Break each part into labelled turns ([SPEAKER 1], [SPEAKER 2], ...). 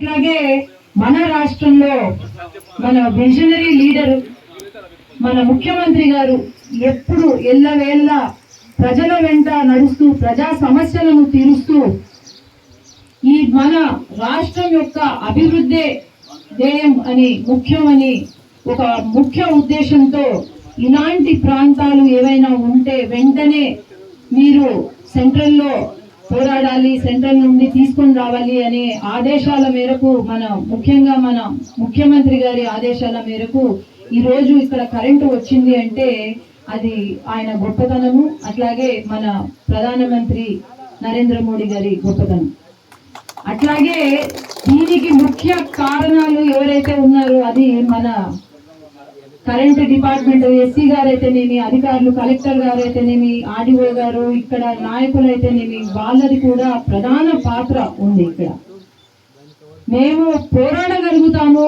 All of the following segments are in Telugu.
[SPEAKER 1] అట్లాగే మన రాష్ట్రంలో మన విజనరీ లీడర్ మన ముఖ్యమంత్రి గారు ఎప్పుడు ఎల్లవేళ్ళ ప్రజల వెంట నడుస్తూ ప్రజా సమస్యలను తీరుస్తూ ఈ మన రాష్ట్రం యొక్క అభివృద్ధి ధ్యేయం అని ముఖ్యమని ఒక ముఖ్య ఉద్దేశంతో ఇలాంటి ప్రాంతాలు ఏవైనా ఉంటే వెంటనే మీరు సెంట్రల్లో పోరాడాలి సెంట్రల్ నుండి తీసుకొని రావాలి అనే ఆదేశాల మేరకు మన ముఖ్యంగా మన ముఖ్యమంత్రి గారి ఆదేశాల మేరకు ఈ రోజు ఇక్కడ కరెంటు వచ్చింది అంటే అది ఆయన గొప్పతనము అట్లాగే మన ప్రధానమంత్రి నరేంద్ర మోడీ గారి గొప్పతనం. అట్లాగే దీనికి ముఖ్య కారణాలు ఎవరైతే ఉన్నారో అది మన కరెంట్ డిపార్ట్మెంట్ ఎస్సీ గారు అయితేనేమి అధికారులు కలెక్టర్ గారు అయితేనేమి ఆర్డీఓ గారు ఇక్కడ నాయకులు అయితేనేమి వాళ్ళది కూడా ప్రధాన పాత్ర ఉంది ఇక్కడ. మేము పోరాడగలుగుతాము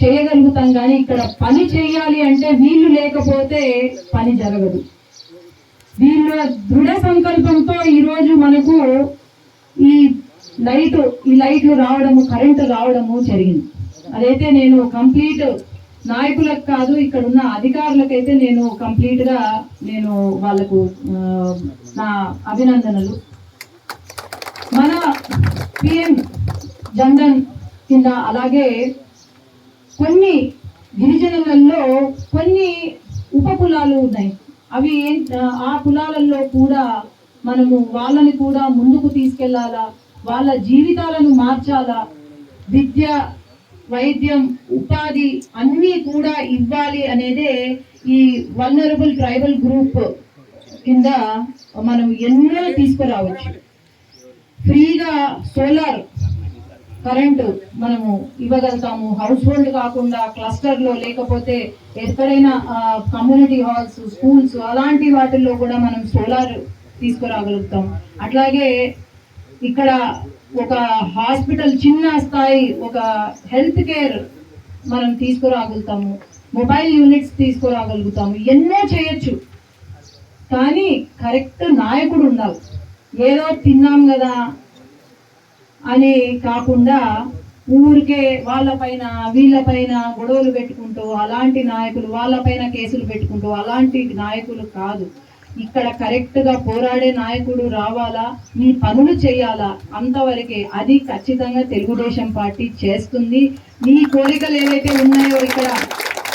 [SPEAKER 1] చేయగలుగుతాం కానీ ఇక్కడ పని చేయాలి అంటే వీళ్ళు లేకపోతే పని జరగదు. వీళ్ళ దృఢ సంకల్పంతో ఈరోజు మనకు ఈ లైట్ ఈ లైట్లు రావడము కరెంటు రావడము జరిగింది. అదైతే నేను కంప్లీట్ నాయకులకు కాదు ఇక్కడ ఉన్న అధికారులకైతే నేను కంప్లీట్గా నేను వాళ్ళకు నా అభినందనలు. మన పిఎం జన్ధన్ కింద అలాగే కొన్ని గిరిజనులలో కొన్ని ఉప కులాలు ఉన్నాయి. అవి ఆ కులాలలో కూడా మనము వాళ్ళని కూడా ముందుకు తీసుకెళ్ళాలా? వాళ్ళ జీవితాలను మార్చాలా? విద్య వైద్యం ఉపాధి అన్నీ కూడా ఇవ్వాలి అనేదే ఈ వల్నరబుల్ ట్రైబల్ గ్రూప్ కింద మనం ఎన్నో తీసుకురావచ్చు. ఫ్రీగా సోలార్ కరెంటు మనము ఇవ్వగలుగుతాము. హౌస్ హోల్డ్ కాకుండా క్లస్టర్లో లేకపోతే ఎక్కడైనా కమ్యూనిటీ హాల్స్ స్కూల్స్ అలాంటి వాటిల్లో కూడా మనం సోలార్ తీసుకురాగలుగుతాం. అట్లాగే ఇక్కడ ఒక హాస్పిటల్ చిన్న స్థాయి ఒక హెల్త్ కేర్ మనం తీసుకురాగలుగుతాము. Mobile units తీసుకురాగలుగుతాము. ఎన్నో చేయొచ్చు. కానీ కరెక్ట్ నాయకుడు ఉండాలి. ఏదో తిన్నాం కదా అని కాకుండా ఊరికే వాళ్ళపైన వీళ్ళపైన గొడవలు పెట్టుకుంటూ అలాంటి నాయకులు వాళ్ళపైన కేసులు పెట్టుకుంటూ అలాంటి నాయకులు కాదు. ఇక్కడ కరెక్ట్గా పోరాడే నాయకుడు రావాలా? మీ పనులు చేయాలా? అంతవరకే అది ఖచ్చితంగా తెలుగుదేశం పార్టీ చేస్తుంది. మీ కోరికలు ఏవైతే ఉన్నాయో ఇక్కడ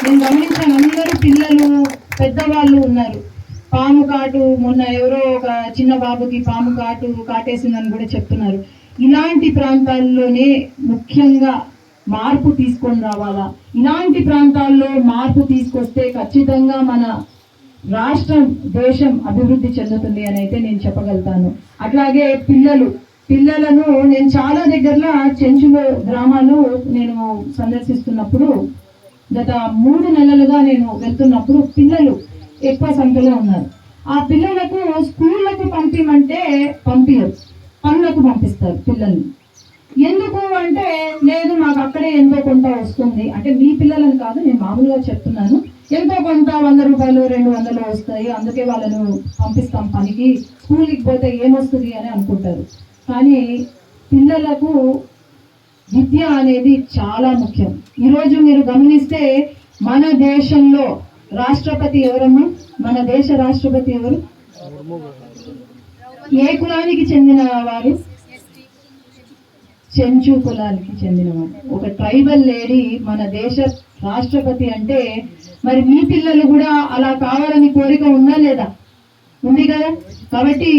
[SPEAKER 1] నేను గమనించాను అందరూ పిల్లలు పెద్దవాళ్ళు ఉన్నారు. పాము కాటు మొన్న ఎవరో ఒక చిన్న బాబుకి పాము కాటు కాటేసిందని కూడా చెప్తున్నారు. ఇలాంటి ప్రాంతాల్లోనే ముఖ్యంగా మార్పు తీసుకొని రావాలా? ఇలాంటి ప్రాంతాల్లో మార్పు తీసుకొస్తే ఖచ్చితంగా మన రాష్ట్రం దేశం అభివృద్ధి చెందుతుంది అని అయితే నేను చెప్పగలుగుతాను. అట్లాగే పిల్లలు పిల్లలను నేను చాలా దగ్గరలో చెంచులో గ్రామాలు నేను సందర్శిస్తున్నప్పుడు గత మూడు నెలలుగా నేను వెళ్తున్నప్పుడు పిల్లలు ఎక్కువ సంఖ్యలో ఉన్నారు. ఆ పిల్లలకు స్కూళ్ళకు పంపిమంటే పంపించరు పనులకు పంపిస్తారు పిల్లల్ని. ఎందుకు అంటే లేదు మాకు అక్కడే ఎంతో కొంత వస్తుంది. అంటే మీ పిల్లలను కాదు నేను మామూలుగా చెప్తున్నాను. ఎంతో కొంత వంద రూపాయలు రెండు వందలు వస్తాయి అందుకే వాళ్ళను పంపిస్తాం పనికి. స్కూల్కి పోతే ఏమొస్తుంది అని అనుకుంటారు. కానీ పిల్లలకు విద్య అనేది చాలా ముఖ్యం. ఈరోజు మీరు గమనిస్తే మన దేశంలో రాష్ట్రపతి ఎవరమ్మా? మన దేశ రాష్ట్రపతి ఎవరు? ఏ కులానికి చెందిన వారు? చెంచు కులానికి చెందినవారు ఒక ట్రైబల్ లేడీ మన దేశ రాష్ట్రపతి అంటే మరి మీ పిల్లలు కూడా అలా కావాలని కోరిక ఉందా లేదా? ఉంది కదా? కాబట్టి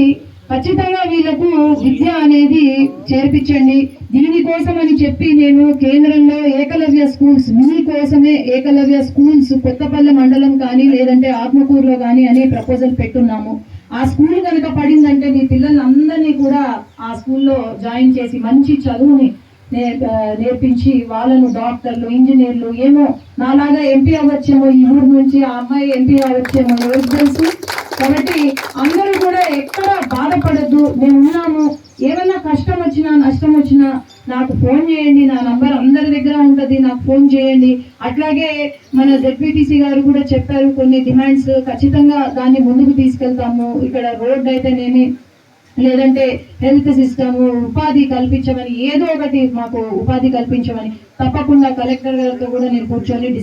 [SPEAKER 1] ఖచ్చితంగా వీళ్ళకు విద్య అనేది చేర్పించండి. దీనికోసం అని చెప్పి నేను కేంద్రంలో ఏకలవ్య స్కూల్స్ మీ కోసమే ఏకలవ్య స్కూల్స్ కొత్తపల్లె మండలం కానీ లేదంటే ఆత్మకూరులో కానీ అనే ప్రపోజల్ పెట్టున్నాము. ఆ స్కూల్ కనుక పడిందంటే మీ పిల్లలందరినీ కూడా ఆ స్కూల్లో జాయిన్ చేసి మంచి చదువుని నేర్పించి వాళ్ళను డాక్టర్లు ఇంజనీర్లు ఏమో నాలాగా ఎంపీ అవ్వచ్చేమో ఈ ఊరు నుంచి ఆ అమ్మాయి ఎంపీ అవ్వచ్చేమో ఎవరికి తెలుసు? కాబట్టి అందరూ కూడా ఎక్కడ బాధపడద్దు మేము ఉన్నాము ఏమైనా కష్టం వచ్చినా నష్టం వచ్చినా నాకు ఫోన్ చేయండి నా నంబర్ అందరి దగ్గర ఉంటుంది నాకు ఫోన్ చేయండి. అట్లాగే మన జెడ్పీటీసీ గారు కూడా చెప్పారు కొన్ని డిమాండ్స్ ఖచ్చితంగా దాన్ని ముందుకు తీసుకెళ్తాము. ఇక్కడ రోడ్ అయితేనేమి లేదంటే హెల్త్ సిస్టమ్ ఉపాధి కల్పించమని ఏదో ఒకటి మాకు ఉపాధి కల్పించమని తప్పకుండా కలెక్టర్ గారితో కూడా నేను కూర్చొని